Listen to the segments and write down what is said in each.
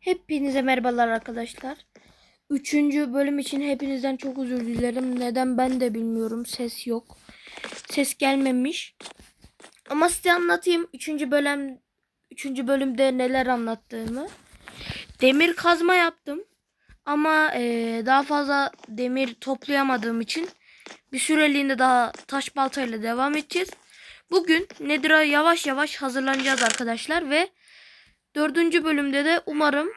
Hepinize merhabalar arkadaşlar. Üçüncü bölüm için hepinizden çok özür dilerim. Neden ben de bilmiyorum. Ses yok. Ses gelmemiş. Ama size anlatayım. Üçüncü bölüm üçüncü bölümde neler anlattığımı. Demir kazma yaptım. Ama eee, daha fazla demir toplayamadığım için bir süreliğinde daha taş baltayla devam edeceğiz. Bugün Nedir'a yavaş yavaş hazırlanacağız arkadaşlar ve dördüncü bölümde de umarım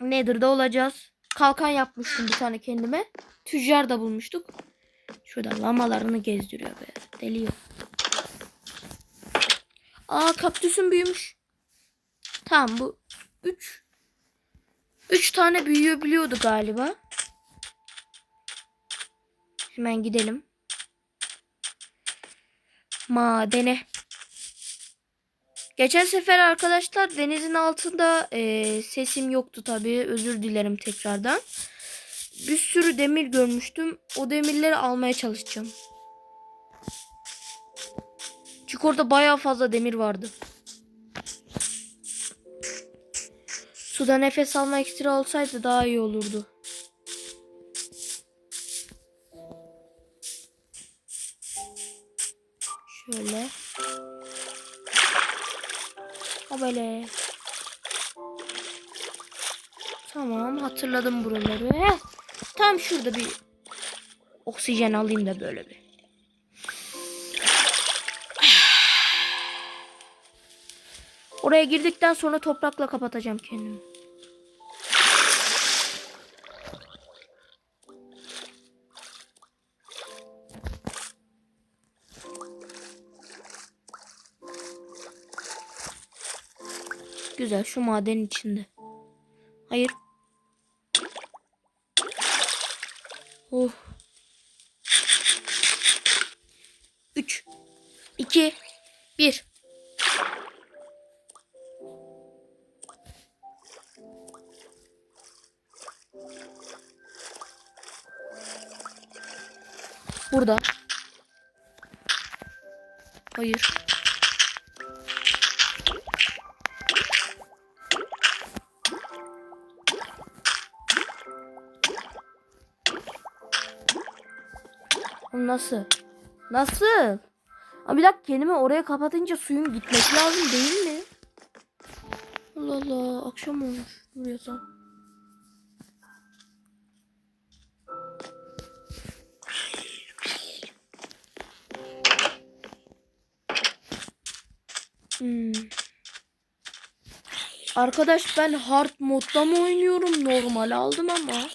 Nether'da olacağız. Kalkan yapmıştım bir tane kendime. Tüccar da bulmuştuk. Şurada lamalarını gezdiriyor be. Deliyor. Aa kaktüsün büyümüş. Tamam bu 3 3 tane büyüyor biliyordu galiba. Hemen gidelim. Madene. Geçen sefer arkadaşlar denizin altında eee, sesim yoktu tabii. Özür dilerim tekrardan. Bir sürü demir görmüştüm. O demirleri almaya çalışacağım. Çünkü orada bayağı fazla demir vardı. Suda nefes alma ekstra olsaydı daha iyi olurdu. Şöyle. Ha böyle. Tamam hatırladım buraları. Heh, tam şurada bir oksijen alayım da böyle bir. Oraya girdikten sonra toprakla kapatacağım kendimi. Güzel şu madenin içinde. Hayır. Oh. 3 2 1 Burada. Hayır. Nasıl? Nasıl? Ama bir dakika kendimi oraya kapatınca suyun gitmesi lazım değil mi? Allah Allah akşam olmuş. Dur yatsam. Hmm. Arkadaş ben hard modda mı oynuyorum? Normal aldım ama.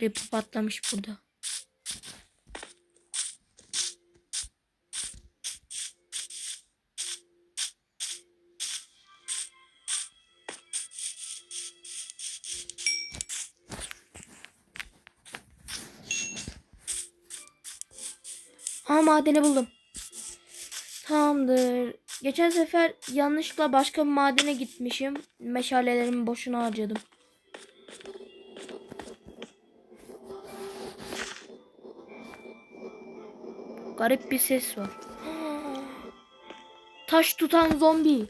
Creeper patlamış burada. Ha madeni buldum. Tamamdır. Geçen sefer yanlışlıkla başka bir madene gitmişim. Meşalelerimi boşuna harcadım. Garip bir ses var. Taş tutan zombi.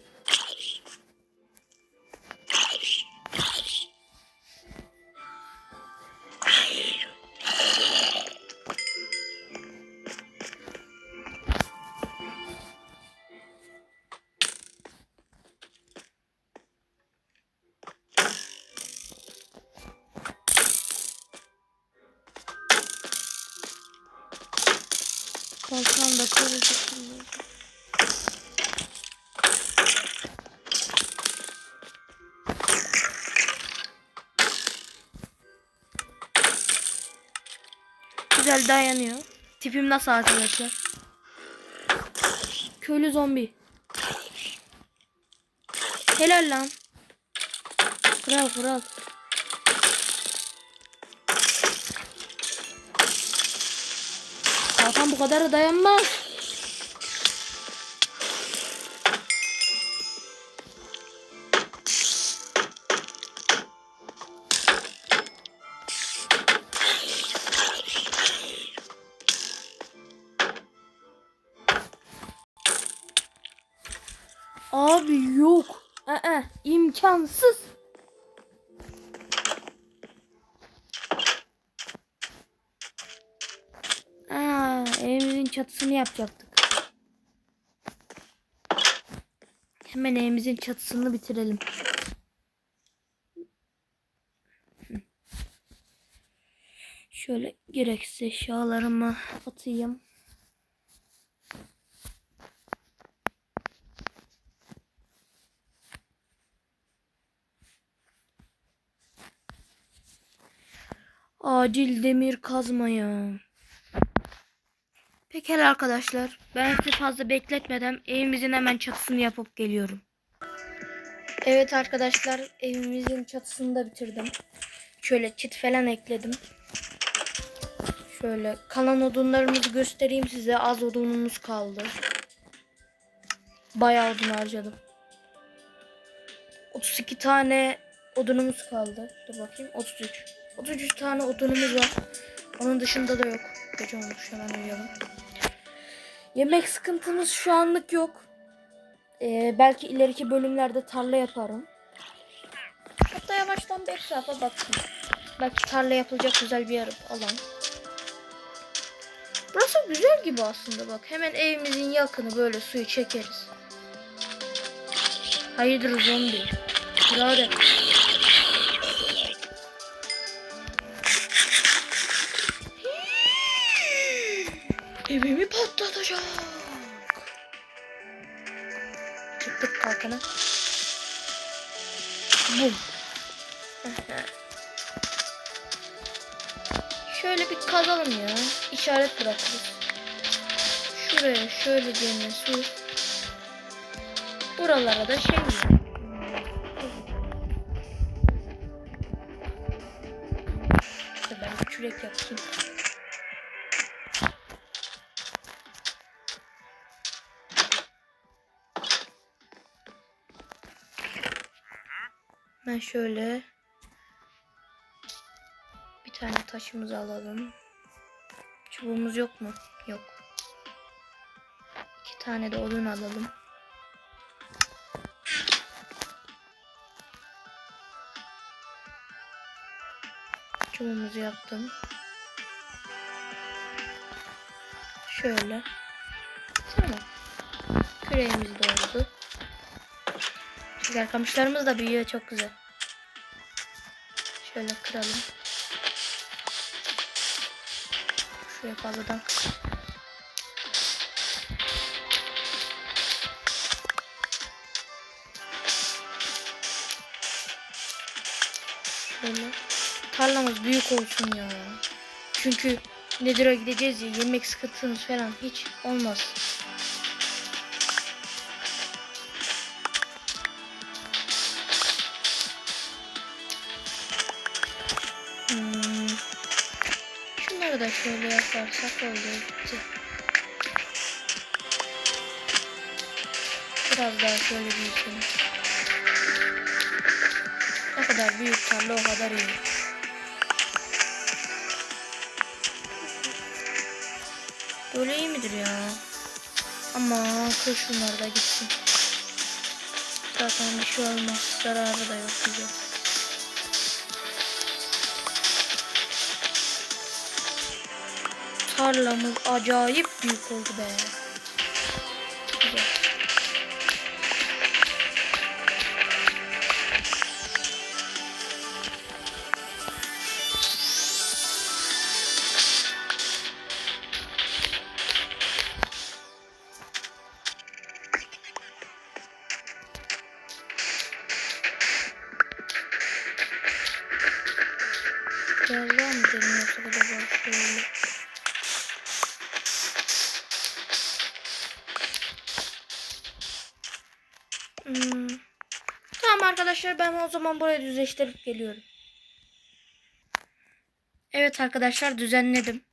Güzel dayanıyor. Tipim nasıl arkadaşlar? Köylü zombi. Helal lan. Kral kral. Kalkan bu kadar da dayanmaz. Abi yok. Aa, imkansız. Aa, evimizin çatısını yapacaktık. Hemen evimizin çatısını bitirelim. Şöyle gereksiz eşyalarımı atayım. Acil demir kazmaya. Pekala arkadaşlar. Ben sizi fazla bekletmeden evimizin hemen çatısını yapıp geliyorum. Evet arkadaşlar evimizin çatısını da bitirdim. Şöyle çit falan ekledim. Şöyle kalan odunlarımızı göstereyim size. Az odunumuz kaldı. Bayağı odun harcadım. 32 tane odunumuz kaldı. Dur bakayım 33. 33 tane odunumuz var. Onun dışında da yok. Gece olmuş hemen uyuyalım. Yemek sıkıntımız şu anlık yok. Ee, belki ileriki bölümlerde tarla yaparım. Hatta yavaştan bir etrafa baktım. Belki tarla yapılacak güzel bir yer alan. Burası güzel gibi aslında bak. Hemen evimizin yakını böyle suyu çekeriz. Hayırdır zombi? Birader. Patlatacak. Çıktık kalkana. Bum. Şöyle bir kazalım ya. İşaret bırakırız. Şuraya şöyle diye su. Buralara da şey. İşte ben bir yapayım. Ben şöyle bir tane taşımızı alalım. Çubuğumuz yok mu? Yok. İki tane de odun alalım. Çubuğumuzu yaptım. Şöyle. Tamam. Küreğimiz de oldu. Güzel kamışlarımız da büyüyor çok güzel. Şöyle kıralım. Şuraya fazladan Şöyle. Tarlamız büyük olsun ya. Çünkü Nether'a gideceğiz ya yemek sıkıntımız falan hiç olmaz. Şöyle yaparsak oldu gitti. Biraz daha şöyle büyütelim. Ne kadar büyük tarla o kadar iyi. Böyle iyi midir ya? Ama kurşunlar da gitsin. Zaten bir şey olmaz. Zararı da yok bize. Tarlamız acayip büyük oldu be. Arkadaşlar ben o zaman burayı düzleştirip geliyorum. Evet arkadaşlar düzenledim.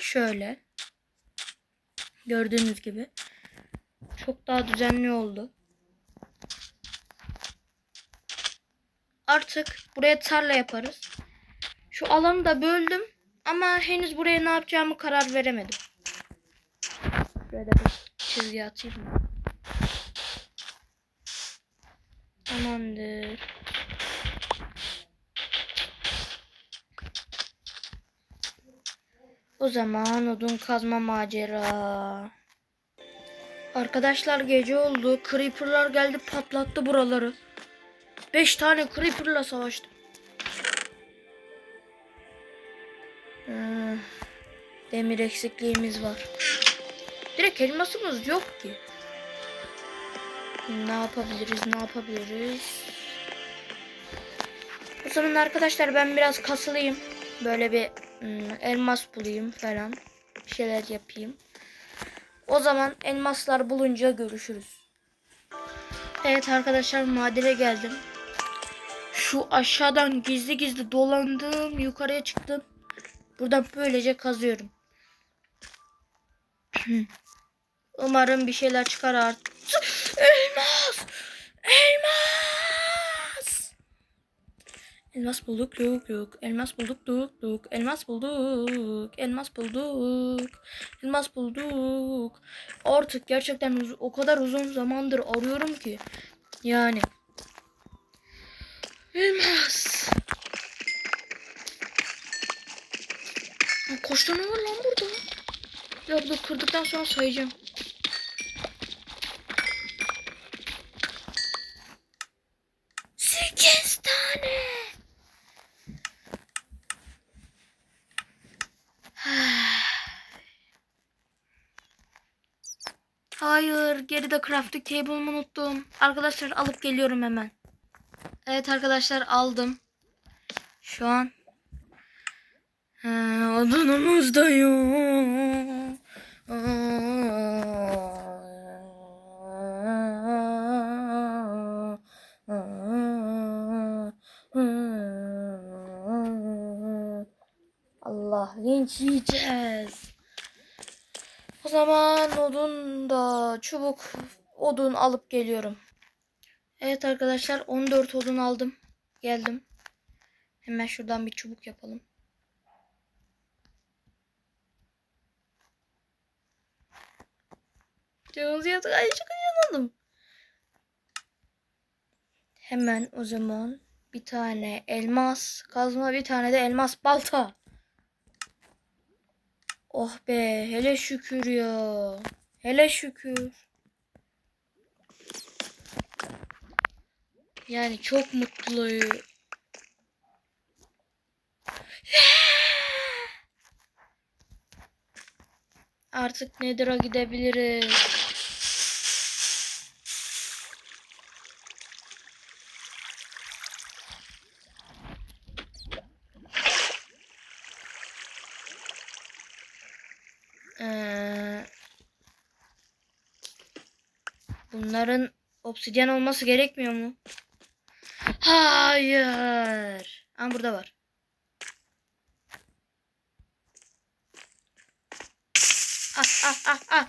Şöyle. Gördüğünüz gibi. Çok daha düzenli oldu. Artık buraya tarla yaparız. Şu alanı da böldüm. Ama henüz buraya ne yapacağımı karar veremedim. Şöyle bir çizgi atayım? Tamamdır. O zaman odun kazma macera. Arkadaşlar gece oldu. Creeper'lar geldi patlattı buraları. 5 tane Creeper'la savaştım. Hmm, demir eksikliğimiz var. Direkt elmasımız yok ki. Ne yapabiliriz? Ne yapabiliriz? O zaman arkadaşlar ben biraz kasılayım. Böyle bir hmm, elmas bulayım falan. Bir şeyler yapayım. O zaman elmaslar bulunca görüşürüz. Evet arkadaşlar madene geldim. Şu aşağıdan gizli gizli dolandım. Yukarıya çıktım. Buradan böylece kazıyorum. Umarım bir şeyler çıkar artık. Elmas! Elmas! Elmas bulduk luk luk. Elmas bulduk luk luk. Elmas bulduk. Elmas bulduk. Elmas bulduk. Artık gerçekten o kadar uzun zamandır arıyorum ki. Yani. Elmas. Aa, Kaç tane var lan burada? Ya bunu kırdıktan sonra sayacağım. Sekiz tane. Hayır, geride crafting table'ımı unuttum. Arkadaşlar alıp geliyorum hemen. Evet arkadaşlar aldım. Şu an Ha, odunumuz da yok. Allah linç yiyeceğiz. O zaman odun da çubuk odun alıp geliyorum. Evet arkadaşlar 14 odun aldım. Geldim. Hemen şuradan bir çubuk yapalım. Canımız yatık. Ay çok yanalım. Hemen o zaman bir tane elmas kazma bir tane de elmas balta. Oh be hele şükür ya. Hele şükür. Yani çok mutluyum. Artık Nether'a gidebiliriz. Ee, bunların obsidyen olması gerekmiyor mu? Hayır. Ama burada var. Ah ah ah ah.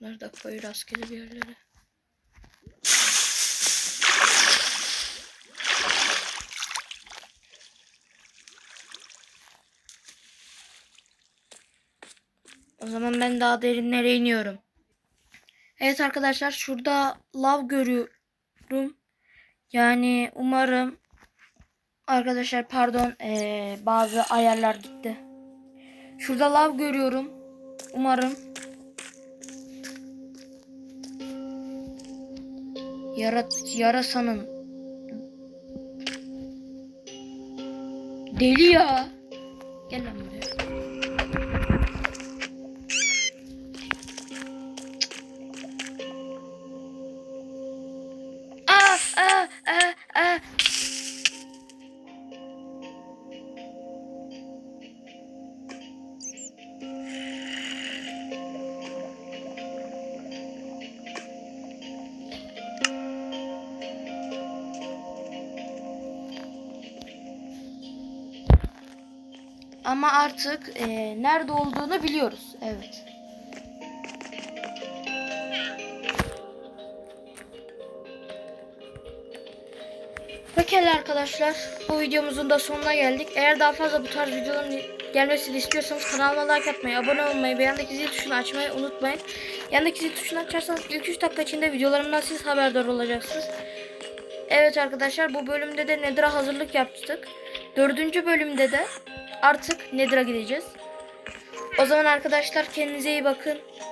Bunları da koy rastgele bir yerlere. Zaman ben daha derinlere iniyorum. Evet arkadaşlar şurada lav görüyorum. Yani umarım arkadaşlar pardon eee, bazı ayarlar gitti. Şurada lav görüyorum. Umarım Yara, yarasanın deli ya. Gel lan buraya. Artık eee, nerede olduğunu biliyoruz. Evet. Pekala arkadaşlar. Bu videomuzun da sonuna geldik. Eğer daha fazla bu tarz videoların gelmesini istiyorsanız kanalıma like atmayı, abone olmayı ve yandaki zil tuşunu açmayı unutmayın. Yandaki zil tuşunu açarsanız ilk 3 dakika içinde videolarımdan siz haberdar olacaksınız. Evet arkadaşlar bu bölümde de Nedir'a hazırlık yaptık. Dördüncü bölümde de artık Nedir'a gideceğiz. O zaman arkadaşlar kendinize iyi bakın.